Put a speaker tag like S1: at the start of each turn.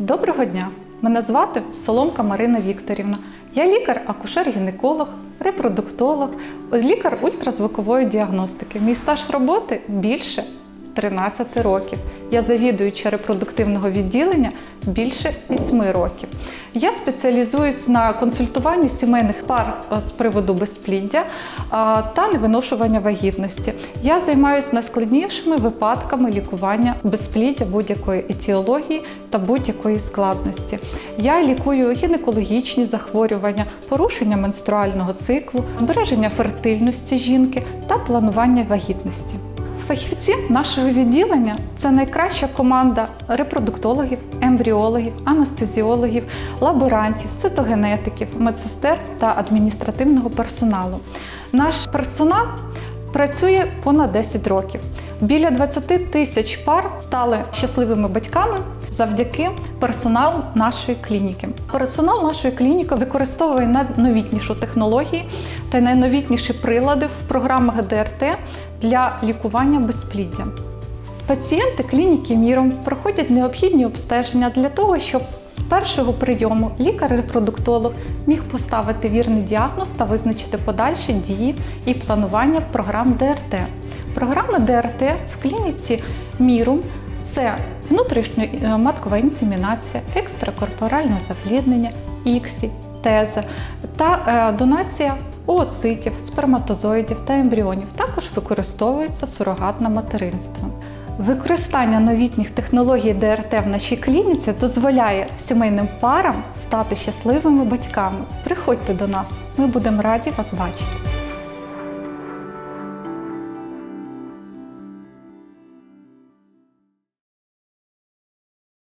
S1: Доброго дня! Мене звати Соломка Марина Вікторівна. Я лікар-акушер-гінеколог, репродуктолог, лікар ультразвукової діагностики. Мій стаж роботи більше 13 років. Я завідуюча репродуктивного відділення більше 8 років. Я спеціалізуюсь на консультуванні сімейних пар з приводу безпліддя та невиношування вагітності. Я займаюся найскладнішими випадками лікування безпліддя будь-якої етіології та будь-якої складності. Я лікую гінекологічні захворювання, порушення менструального циклу, збереження фертильності жінки та планування вагітності. Фахівці нашого відділення це найкраща команда репродуктологів, ембріологів, анестезіологів, лаборантів, цитогенетиків, медсестер та адміністративного персоналу. Наш персонал працює понад 10 роких. Біля 20 тисяч пар стали щасливими батьками завдяки персоналу нашої клініки. Персонал нашої клініки використовує найновітнішу технології та найновітніші прилади в програмах ДРТ для лікування безпліддя. Пацієнти клініки Міром проходять необхідні обстеження для того, щоб з першого прийому лікар-репродуктолог міг поставити вірний діагноз та визначити подальші дії і планування програм ДРТ. Програми ДРТ в клініці Мірум це внутрішньоматкова інсемінація, екстракорпоральне запліднення, іксі, теза та е, донація ooцитів, сперматозоїдів та ембріонів. Також використовується сурогатне материнство. Використання новітніх технологій ДРТ в нашій клініці дозволяє сімейним парам стати щасливими батьками. Приходьте до нас, ми будемо раді вас бачити.